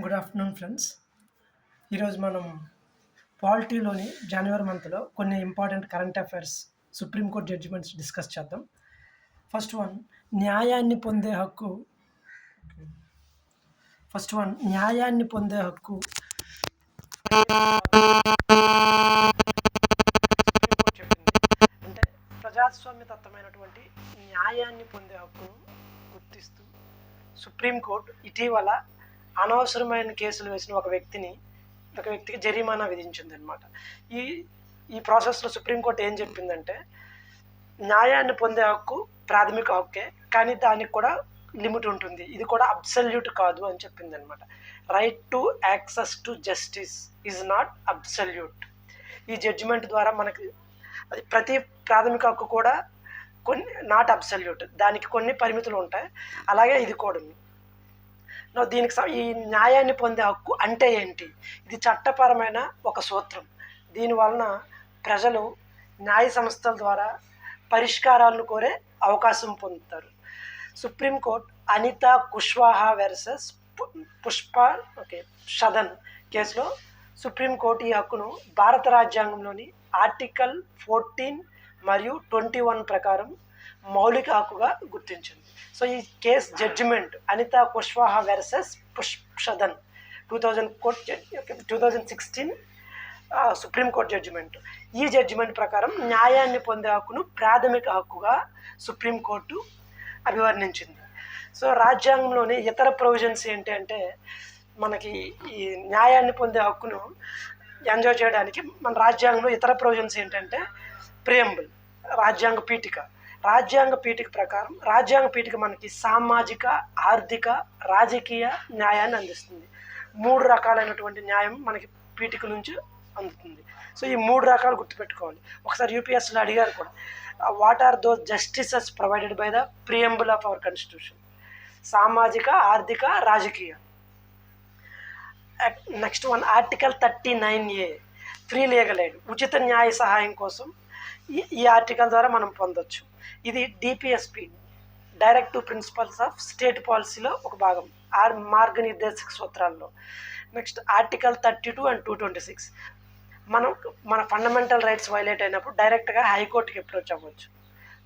Good afternoon friends. ఈరోజు మనం పాలిటీలోని జనవరి మంత్లో కొన్ని important current affairs supreme court judgments discuss చేద్దాం. ఫస్ట్ వన్ న్యాయాన్ని పొందే హక్కు. ఫస్ట్ వన్ న్యాయాన్ని పొందే హక్కు. అంటే ప్రజాస్వామ్య తత్వమైనటువంటి న్యాయాన్ని పొందే హక్కును గుర్తిస్తూ సుప్రీంకోర్టు ఇటీవల అనవసరమైన కేసులు వేసిన ఒక వ్యక్తిని ఒక వ్యక్తికి జరిమానా విధించింది అనమాట ఈ ఈ ప్రాసెస్లో సుప్రీంకోర్టు ఏం చెప్పిందంటే న్యాయాన్ని పొందే హక్కు ప్రాథమిక హక్కే కానీ దానికి కూడా లిమిట్ ఉంటుంది. ఇది కూడా అబ్సల్యూట్ కాదు అని చెప్పింది అనమాట right to access to justice is not absolute. ఈ జడ్జిమెంట్ ద్వారా మనకి అది ప్రతి ప్రాథమిక హక్కు కూడా కొన్ని నాట్ అబ్సల్యూట్. దానికి కొన్ని పరిమితులు ఉంటాయి. అలాగే ఇది కూడా ఉంది. దీనికి ఈ న్యాయాన్ని పొందే హక్కు అంటే ఏంటి? ఇది చట్టపరమైన ఒక సూత్రం. దీని వలన ప్రజలు న్యాయ సంస్థల ద్వారా పరిష్కారాలను కోరే అవకాశం పొందుతారు. Supreme court Anita Kushwaha versus Pushpa okay Shadan కేసులో సుప్రీంకోర్టు ఈ హక్కును భారత రాజ్యాంగంలోని ఆర్టికల్ ఫోర్టీన్ మరియు ట్వంటీ వన్ ప్రకారం మౌలిక హక్కుగా గుర్తించింది. సో ఈ case judgment Anita Kushwaha versus Pushpashadan two thousand court two thousand sixteen supreme court judgment ఈ జడ్జిమెంట్ ప్రకారం న్యాయాన్ని పొందే హక్కును ప్రాథమిక హక్కుగా సుప్రీంకోర్టు అభివర్ణించింది. సో రాజ్యాంగంలోని ఇతర ప్రొవిజన్స్ ఏంటి అంటే మనకి ఈ న్యాయాన్ని పొందే హక్కును ఎంజాయ్ చేయడానికి మన రాజ్యాంగంలో ఇతర ప్రొవిజన్స్ ఏంటంటే ప్రేంబుల్ రాజ్యాంగ పీఠిక. రాజ్యాంగ పీఠిక ప్రకారం రాజ్యాంగ పీఠిక మనకి సామాజిక ఆర్థిక రాజకీయ న్యాయాన్ని అందిస్తుంది. మూడు రకాలైనటువంటి న్యాయం మనకి పీఠిక నుంచి అందుతుంది. సో ఈ మూడు రకాలు గుర్తుపెట్టుకోవాలి. ఒకసారి యూపీఎస్లో అడిగారు కూడా what are those justices provided by the preamble of our constitution సామాజిక ఆర్థిక రాజకీయ. Next one article thirty nine A free legal aid ఉచిత న్యాయ సహాయం కోసం ఈ ఈ ఆర్టికల్ ద్వారా మనం పొందొచ్చు. ఇది DPSP directive principles of state పాలసీలో ఒక భాగం ఆర్ మార్గనిర్దేశక సూత్రాల్లో. Next article thirty two and two twenty six మనం మన ఫండమెంటల్ రైట్స్ వైలేట్ అయినప్పుడు డైరెక్ట్గా హైకోర్టుకి అప్రోచ్ అవ్వచ్చు.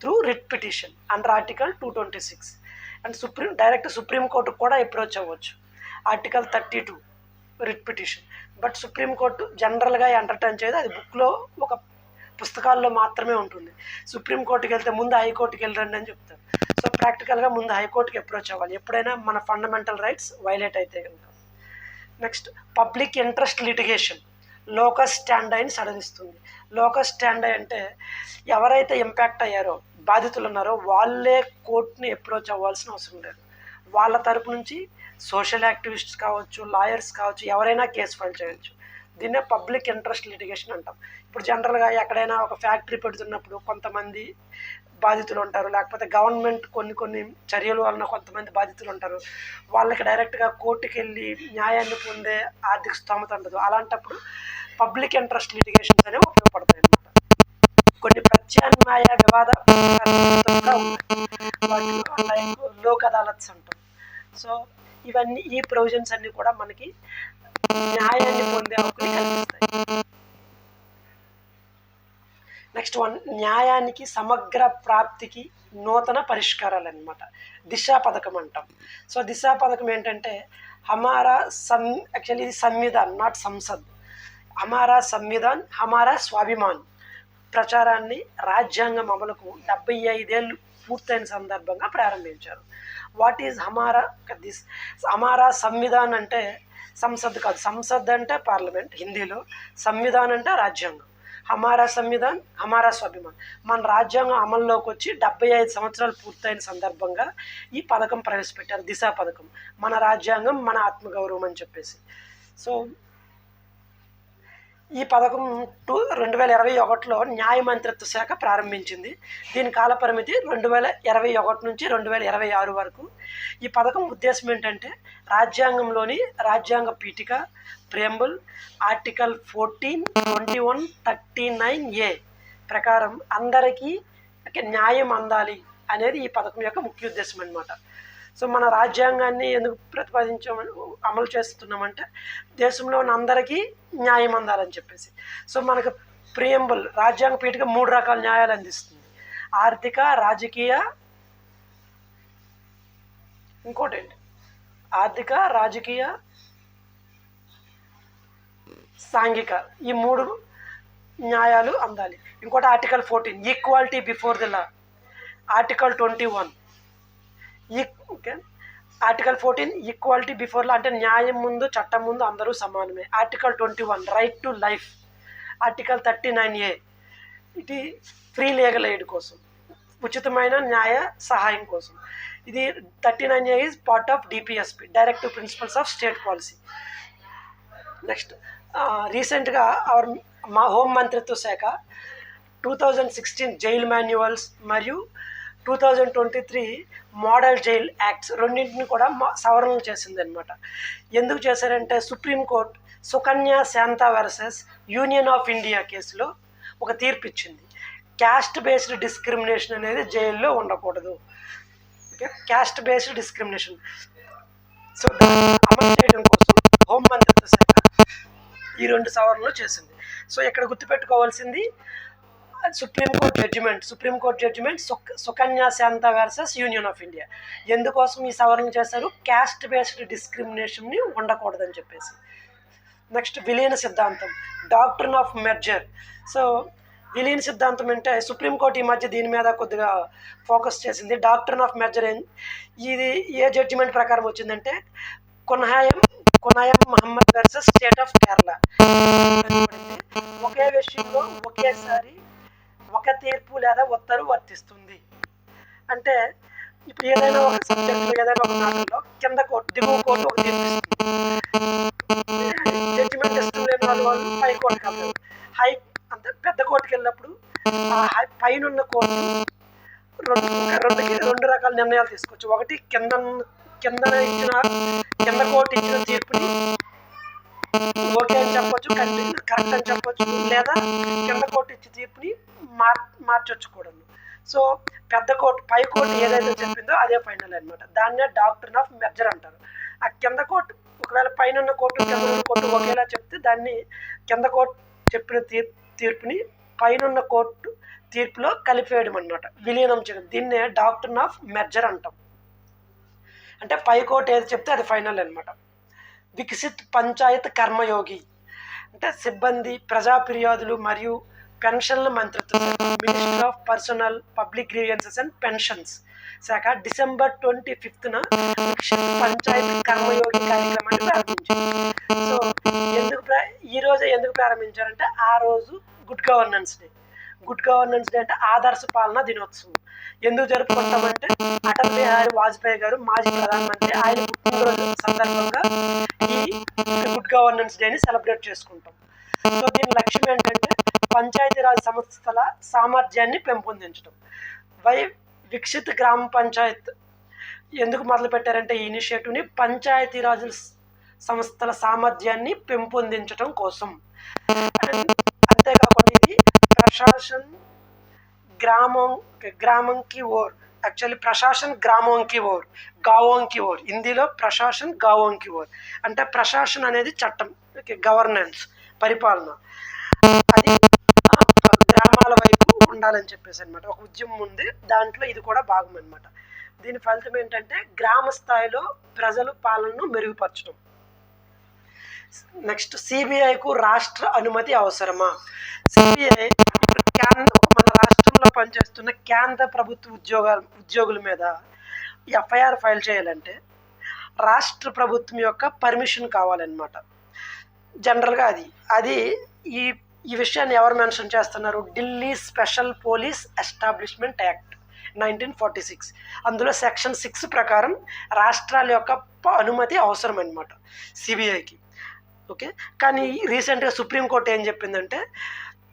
Through writ petition under article two twenty six and supreme direct సుప్రీంకోర్టుకు కూడా అప్రోచ్ అవ్వచ్చు. Article thirty two writ petition but supreme court జనరల్గా ఎంటర్టైన్ చేయదు. అది బుక్లో ఒక పుస్తకాల్లో మాత్రమే ఉంటుంది. సుప్రీంకోర్టుకి వెళ్తే ముందు హైకోర్టుకి వెళ్ళండి అని చెప్తారు. సో ప్రాక్టికల్గా ముందు హైకోర్టుకి అప్రోచ్ అవ్వాలి. ఎప్పుడైనా మన ఫండమెంటల్ రైట్స్ వైలేట్ అయితే కనుక next public interest litigation. Locus stand సడలిస్తుంది. Locus స్టాండై అంటే ఎవరైతే ఇంపాక్ట్ అయ్యారో బాధితులు ఉన్నారో వాళ్ళే కోర్టుని అప్రోచ్ అవ్వాల్సిన అవసరం లేదు. వాళ్ళ తరపు నుంచి సోషల్ యాక్టివిస్ట్స్ కావచ్చు లాయర్స్ కావచ్చు ఎవరైనా కేసు ఫైల్ చేయొచ్చు. దీన్నే పబ్లిక్ ఇంట్రెస్ట్ లిటిగేషన్ అంటాం. ఇప్పుడు జనరల్గా ఎక్కడైనా ఒక ఫ్యాక్టరీ పెడుతున్నప్పుడు కొంతమంది బాధితులు ఉంటారు. లేకపోతే గవర్నమెంట్ కొన్ని కొన్ని చర్యల వలన కొంతమంది బాధితులు ఉంటారు. వాళ్ళకి డైరెక్ట్గా కోర్టుకి వెళ్ళి న్యాయాన్ని పొందే ఆర్థిక స్తోమత ఉండదు. అలాంటప్పుడు పబ్లిక్ ఇంట్రెస్ట్ లిటిగేషన్స్ అనేవి ఉపయోగపడతాయి అన్నమాట. కొన్ని ప్రత్యామ్నాయ వివాద కూడా ఉన్నాయి. లోక్ అదాలత్స్ అంటాం. సో ఇవన్నీ ఈ ప్రొవిజన్స్ అన్నీ కూడా మనకి న్యాయాన్ని పొందే హక్కుని కల్పిస్తాయి. నెక్స్ట్ వన్ న్యాయానికి సమగ్ర ప్రాప్తికి నూతన పరిష్కారాలు అనమాట దిశా పథకం అంటాం. సో దిశా పథకం ఏంటంటే హమారా సం యాక్చువల్లీ ఇది సంవిధాన్ నాట్ సంసద్. హమారా సంవిధాన్ హమారా స్వాభిమాన్. ప్రచారాన్ని రాజ్యాంగం అమలుకు డెబ్బై ఐదేళ్ళు పూర్తయిన సందర్భంగా ప్రారంభించారు. What is Hamara? దిస్ హమారా సంవిధాన్ అంటే సంసద్ కాదు సంసద్ అంటే పార్లమెంట్ హిందీలో. సంవిధాన్ అంటే రాజ్యాంగం. హమారా సంవిధాన్ హమారా స్వాభిమాన్. మన రాజ్యాంగం అమల్లోకి వచ్చి డెబ్బై ఐదు సంవత్సరాలు పూర్తయిన సందర్భంగా ఈ పథకం ప్రవేశపెట్టారు దిశ పథకం. మన రాజ్యాంగం మన ఆత్మగౌరవం అని చెప్పేసి. సో ఈ పథకం టూ రెండు వేల ఇరవై ఒకటిలో న్యాయ మంత్రిత్వ శాఖ ప్రారంభించింది. దీని కాలపరిమితి రెండు వేల ఇరవై ఒకటి నుంచి రెండు వేల ఇరవై ఆరు వరకు. ఈ పథకం ఉద్దేశం ఏంటంటే రాజ్యాంగంలోని రాజ్యాంగ Pitaka preamble article fourteen twenty one thirty nine A ప్రకారం అందరికీ న్యాయం అందాలి అనేది ఈ పథకం యొక్క ముఖ్య ఉద్దేశం అనమాట సో మన రాజ్యాంగాన్ని ఎందుకు ప్రతిపాదించామని అమలు చేస్తున్నామంటే దేశంలో ఉన్న అందరికీ న్యాయం అందాలని చెప్పేసి. సో మనకు ప్రియంబుల్ రాజ్యాంగ పీఠిక మూడు రకాల న్యాయాలు అందిస్తుంది. ఆర్థిక రాజకీయ ఇంకోటి ఏంటి ఆర్థిక రాజకీయ సాంఘిక ఈ మూడు న్యాయాలు అందాలి. ఇంకోటి article fourteen equality before the law. Article twenty one ఈ ఓకే. ఆర్టికల్ ఫోర్టీన్ ఈక్వాలిటీ బిఫోర్లో అంటే న్యాయం ముందు చట్టం ముందు అందరూ సమానమే. Article twenty one right to life article thirty nine A ఇది ఫ్రీ లీగల్ ఎయిడ్ కోసం. ఉచితమైన న్యాయ సహాయం కోసం. ఇది thirty nine A is part of DPSP directive principles of state policy next రీసెంట్గా అవర్ మా హోం మంత్రిత్వ శాఖ two thousand sixteen jail manuals మరియు two thousand twenty three model jail acts రెండింటిని కూడా మా- సవరణలు చేసింది అనమాట ఎందుకు చేశారంటే supreme court Sukanya Shanta versus union of India కేసులో ఒక తీర్పు ఇచ్చింది క్యాస్ట్ బేస్డ్ డిస్క్రిమినేషన్ అనేది జైల్లో ఉండకూడదు. Okay? Caste based discrimination. So అమలు చేయడం కోసం హోం మంత్రిత్వ శాఖ ఈ రెండు సవరణలు చేసింది. సో ఇక్కడ గుర్తుపెట్టుకోవాల్సింది supreme court judgment supreme court judgment Sukanya Shanta versus union of India ఎందుకోసం ఈ సవరణ చేశారు? క్యాస్ట్ బేస్డ్ డిస్క్రిమినేషన్ని ఉండకూడదని చెప్పేసి. నెక్స్ట్ విలీన సిద్ధాంతం డాక్టర్న్ ఆఫ్ మెర్జర్ సో విలీన సిద్ధాంతం అంటే సుప్రీంకోర్టు ఈ మధ్య దీని మీద కొద్దిగా ఫోకస్ చేసింది. డాక్టర్న్ ఆఫ్ మెర్జర్ ఇది ఏ జడ్జిమెంట్ ప్రకారం వచ్చిందంటే కొనహాయం కొనాయం Mohammed versus state of Kerala ఒకే విషయంలో ఒకేసారి ఒక తీర్పు లేదా ఉత్తర్వు వర్తిస్తుంది. అంటే ఇప్పుడు ఏదైనా ఒక సబ్జెక్టులో ఏదైనా ఒక మ్యాటర్లో కింద కోర్టు దిగువ కోర్టు ఒక తీర్పు జడ్జిమెంట్ ఇష్టం లేని వాళ్ళు వాళ్ళు పై కోర్టుకి వెళ్తారు హై అంటే పెద్ద కోర్టుకి వెళ్ళినప్పుడు ఆ పైన ఉన్న కోర్టు రెండు రెండు రెండు రకాల నిర్ణయాలు తీసుకోవచ్చు. ఒకటి కింద కింద ఇచ్చిన కింద కోర్టు ఇచ్చిన తీర్పుని ఓకే అని చెప్పొచ్చు కరెక్ట్ అని చెప్పొచ్చు లేదా కింద కోర్టు ఇచ్చి తీర్పుని మార్ మార్చొచ్చు కూడా సో పెద్ద కోర్టు పై కోర్టు ఏదైతే చెప్పిందో అదే ఫైనల్ అన్నమాట. దాన్నే డాక్టర్ ఆఫ్ మెర్జర్ అంటారు. ఆ కింద కోర్టు ఒకవేళ పైన ఉన్న కోర్టు కింద ఉన్న కోర్టు ఒకేలా చెప్తే దాన్ని కింద కోర్టు చెప్పిన తీర్ తీర్పుని పైన ఉన్న కోర్టు తీర్పులో కలిపేయడం అన్నమాట. విలీనం చేయడం. దీన్నే డాక్టర్ ఆఫ్ మెర్జర్ అంటాం. అంటే పై కోర్టు ఏది చెప్తే అది ఫైనల్ అన్నమాట. వికసిత్ పంచాయత్ కర్మయోగి. అంటే సిబ్బంది ప్రజా ఫిర్యాదులు మరియు పెన్షన్ల మంత్రిత్వ శాఖ minister of personnel public grievances and pensions శాఖ డిసెంబర్ ట్వంటీ ఫిఫ్త్న వికసిత్ పంచాయత్ కర్మయోగి కార్యక్రమాన్ని ప్రారంభించింది. సో ఎందుకు ఈ రోజు ఎందుకు ప్రారంభించారంటే ఆ రోజు good governance day good governance day అంటే ఆదర్శ పాలన దినోత్సవం. ఎందుకు జరుపుకుంటామంటే అటల్ బిహారీ వాజ్పేయి గారు మాజీ ప్రధానమంత్రి ఆయన పుట్టినరోజు సందర్భంగా ఈ గుడ్ గవర్నెన్స్ డేని సెలబ్రేట్ చేసుకుంటాం. సో దీని లక్ష్యం ఏంటంటే పంచాయతీరాజ్ సంస్థల సామర్థ్యాన్ని పెంపొందించడం. వై వికసిత్ గ్రామ పంచాయత్ ఎందుకు మొదలు పెట్టారంటే ఈ ఇనిషియేటివ్ని పంచాయతీరాజ్ సంస్థల సామర్థ్యాన్ని పెంపొందించడం కోసం. ప్రశాసన్ గ్రామం గ్రామంకి ఓర్. యాక్చువల్లీ ప్రశాసన్ గ్రామంకి ఓర్ గావోంకి ఓర్. హిందీలో ప్రశాసన్ గావోంకి ఓర్. అంటే ప్రశాసన్ అనేది చట్టం గవర్నెన్స్ పరిపాలన. అది గ్రామాల వైపు ఉండాలని చెప్పేసి అనమాట ఒక ఉద్యమం ఉంది దాంట్లో ఇది కూడా భాగం అనమాట దీని ఫలితం ఏంటంటే గ్రామ స్థాయిలో ప్రజలు పాలనను మెరుగుపరచడం. నెక్స్ట్ సిబిఐకు రాష్ట్ర అనుమతి అవసరమా? సిబిఐ కేంద్ర మన రాష్ట్రంలో పనిచేస్తున్న కేంద్ర ప్రభుత్వ ఉద్యోగాల ఉద్యోగుల మీద ఎఫ్ఐఆర్ ఫైల్ చేయాలంటే రాష్ట్ర ప్రభుత్వం యొక్క పర్మిషన్ కావాలన్నమాట. జనరల్గా అది. అది ఈ ఈ విషయాన్ని ఎవరు మెన్షన్ చేస్తున్నారు? Delhi special police establishment act nineteen forty six. అందులో సెక్షన్ సిక్స్ ప్రకారం రాష్ట్రాల యొక్క ప- అనుమతి అవసరం అనమాట సిబిఐకి. ఓకే? కానీ రీసెంట్గా సుప్రీంకోర్టు ఏం చెప్పిందంటే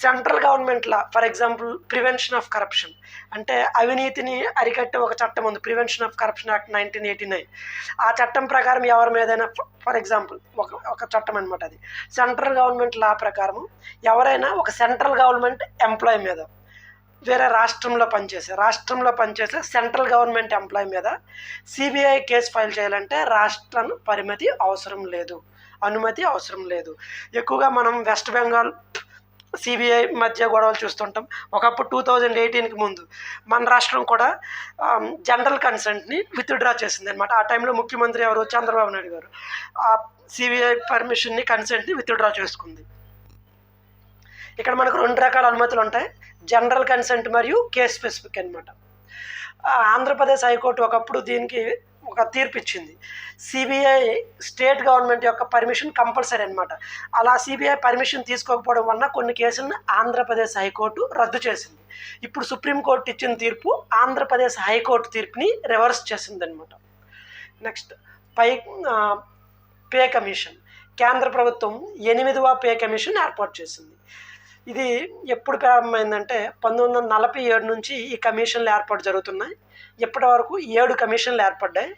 central గవర్నమెంట్లా for example prevention of corruption. అంటే అవినీతిని అరికట్టే ఒక చట్టం ఉంది prevention of corruption act nineteen eighty nine. ఆ చట్టం ప్రకారం ఎవరి మీదైనా ఫర్ ఎగ్జాంపుల్ ఒక ఒక చట్టం అనమాట అది. సెంట్రల్ గవర్నమెంట్ లా ప్రకారం ఎవరైనా ఒక సెంట్రల్ గవర్నమెంట్ ఎంప్లాయ్ మీద వేరే రాష్ట్రంలో పనిచేసే రాష్ట్రంలో పనిచేసే సెంట్రల్ గవర్నమెంట్ ఎంప్లాయ్ మీద సిబిఐ కేసు ఫైల్ చేయాలంటే రాష్ట్రం పరిమితి అవసరం లేదు. అనుమతి అవసరం లేదు. ఎక్కువగా మనం వెస్ట్ బెంగాల్ సిబిఐ మధ్య గొడవలు చూస్తుంటాం. ఒకప్పుడు టూ థౌజండ్ ఎయిటీన్కి ముందు మన రాష్ట్రం కూడా జనరల్ కన్సెంట్ని విత్డ్రా చేసింది అనమాట ఆ టైంలో ముఖ్యమంత్రి ఎవరు? చంద్రబాబు నాయుడు గారు. ఆ సిబిఐ పర్మిషన్ని కన్సెంట్ని విత్డ్రా చేసుకుంది. ఇక్కడ మనకు రెండు రకాల అనుమతులు ఉంటాయి. జనరల్ కన్సెంట్ మరియు కేస్ స్పెసిఫిక్ అనమాట ఆంధ్రప్రదేశ్ హైకోర్టు ఒకప్పుడు దీనికి ఒక తీర్పు ఇచ్చింది సిబిఐ స్టేట్ గవర్నమెంట్ యొక్క పర్మిషన్ కంపల్సరీ అనమాట అలా సిబిఐ పర్మిషన్ తీసుకోకపోవడం వలన కొన్ని కేసులను ఆంధ్రప్రదేశ్ హైకోర్టు రద్దు చేసింది. ఇప్పుడు సుప్రీంకోర్టు ఇచ్చిన తీర్పు ఆంధ్రప్రదేశ్ హైకోర్టు తీర్పుని రివర్స్ చేసింది అనమాట నెక్స్ట్ పై పే కమిషన్. కేంద్ర ప్రభుత్వం ఎనిమిదవ పే కమిషన్ ఏర్పాటు చేసింది. ఇది ఎప్పుడు ప్రారంభమైందంటే పంతొమ్మిది వందల నలభై ఏడు నుంచి ఈ కమిషన్లు ఏర్పాటు జరుగుతున్నాయి. ఇప్పటి వరకు ఏడు కమిషన్లు ఏర్పడ్డాయి.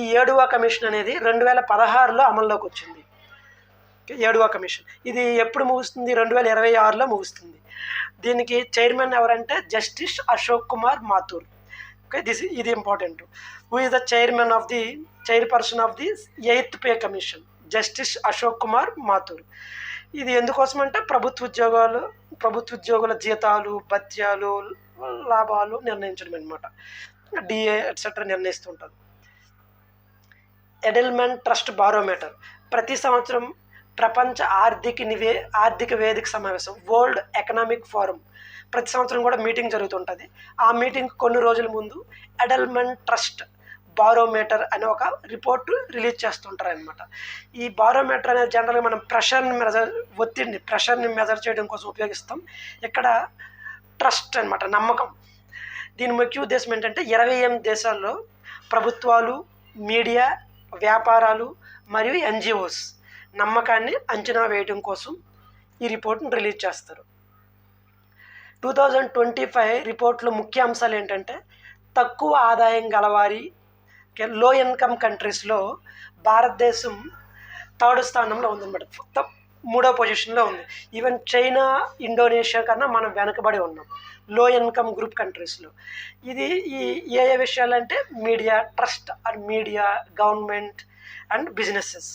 ఈ ఏడవ కమిషన్ అనేది రెండు వేల పదహారులో అమల్లోకి వచ్చింది. ఏడవ కమిషన్. ఇది ఎప్పుడు ముగుస్తుంది? రెండు వేల ఇరవై ఆరులో ముగుస్తుంది. దీనికి చైర్మన్ ఎవరంటే justice Ashok Kumar Mathur okay this ఇది important. Who is the chairman of the chairperson of the eighth pay commission justice Ashok Kumar Mathur ఇది ఎందుకోసం అంటే ప్రభుత్వ ఉద్యోగాలు ప్రభుత్వ ఉద్యోగుల జీతాలు భత్యాలు లాభాలు నిర్ణయించడం అనమాట డిఏ ఎట్సెట్రా నిర్ణయిస్తుంటారు ఎడెల్మెన్ ట్రస్ట్ బారోమీటర్ ప్రతి సంవత్సరం ప్రపంచ ఆర్థిక నివే ఆర్థిక వేదిక సమావేశం వరల్డ్ ఎకనామిక్ ఫోరం ప్రతి సంవత్సరం కూడా మీటింగ్ జరుగుతుంటుంది ఆ మీటింగ్ కొన్ని రోజుల ముందు ఎడల్మెన్ ట్రస్ట్ బారోమీటర్ అనే ఒక రిపోర్ట్ రిలీజ్ చేస్తుంటారు అనమాట ఈ బారోమీటర్ అనేది జనరల్గా మనం ప్రెషర్ని మెజర్ ఒత్తిడిని ప్రెషర్ని మెజర్ చేయడం కోసం ఉపయోగిస్తాం. ఇక్కడ ట్రస్ట్ అనమాట నమ్మకం. దీని ముఖ్య ఉద్దేశం ఏంటంటే ఇరవై ఎనిమిది దేశాల్లో ప్రభుత్వాలు మీడియా వ్యాపారాలు మరియు ఎన్జిఓస్ నమ్మకాన్ని అంచనా వేయడం కోసం ఈ రిపోర్ట్ని రిలీజ్ చేస్తారు. టూ థౌజండ్ ట్వంటీ ఫైవ్ రిపోర్ట్లో ముఖ్య అంశాలు ఏంటంటే తక్కువ ఆదాయం గలవారి లో ఇన్కమ్ కంట్రీస్లో భారతదేశం థర్డ్ స్థానంలో ఉందన్నమాట. మూడో పొజిషన్లో ఉంది. ఈవెన్ చైనా ఇండోనేషియా కన్నా మనం వెనకబడి ఉన్నాం. లో ఇన్కమ్ గ్రూప్ కంట్రీస్లో ఇది ఈ ఏ ఏ విషయాలు అంటే media trust or media government and businesses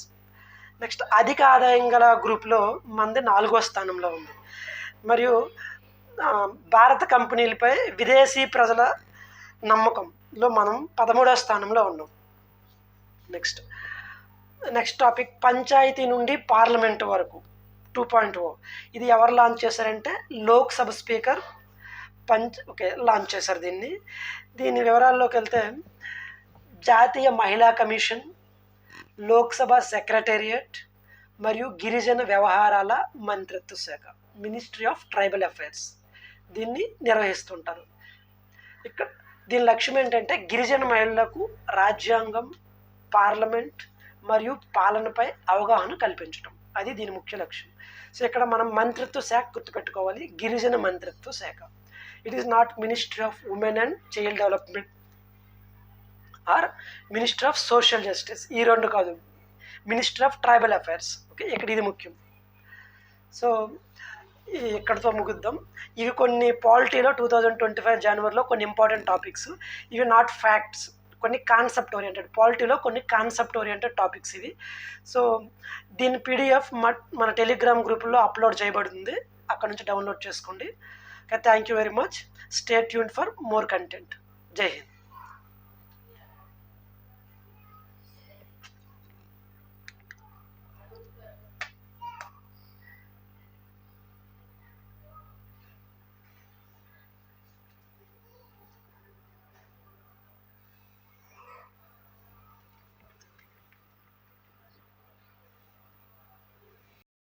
next అధిక ఆదాయం గల గ్రూప్లో మంది నాలుగో స్థానంలో ఉంది. మరియు భారత కంపెనీలపై విదేశీ ప్రజల నమ్మకం. లో మనం పదమూడవ స్థానంలో ఉన్నాం. నెక్స్ట్ నెక్స్ట్ టాపిక్ పంచాయతీ నుండి పార్లమెంట్ వరకు. టూ పాయింట్ ఓ ఇది ఎవరు లాంచ్ చేశారంటే Lok Sabha speaker punch okay launch చేశారు దీన్ని. దీని వివరాల్లోకి వెళ్తే జాతీయ మహిళా కమిషన్ లోక్సభ సెక్రటేరియట్ మరియు గిరిజన వ్యవహారాల మంత్రిత్వ శాఖ మినిస్ట్రీ ఆఫ్ ట్రైబల్ అఫైర్స్ దీన్ని నిర్వహిస్తుంటారు. ఇక్కడ దీని లక్ష్యం ఏంటంటే గిరిజన మహిళలకు రాజ్యాంగం పార్లమెంట్ మరియు పాలనపై అవగాహన కల్పించడం అది దీని ముఖ్య లక్ష్యం. సో ఇక్కడ మనం మంత్రిత్వ శాఖ గుర్తుపెట్టుకోవాలి. గిరిజన మంత్రిత్వ శాఖ. It is not ministry of women and child development or minister of social justice ఈ రెండు కాదు. Minister of tribal affairs okay ఇక్కడ ఇది ముఖ్యం. సో ఇక్కడితో ముగిద్దాం. ఇవి కొన్ని పాలిటీలో టూ థౌజండ్ ట్వంటీ ఫైవ్ జనవరిలో కొన్ని ఇంపార్టెంట్ టాపిక్స్ ఇవి నాట్ ఫ్యాక్ట్స్ కొన్ని కాన్సెప్ట్ ఓరియంటెడ్ పాలిటీలో కొన్ని కాన్సెప్ట్ ఓరియంటెడ్ టాపిక్స్ ఇవి. సో దీని పీడిఎఫ్ మన టెలిగ్రామ్ గ్రూప్లో అప్లోడ్ చేయబడుతుంది అక్కడ నుంచి డౌన్లోడ్ చేసుకోండి. Okay thank you very much stay tune for more content Jai Hind.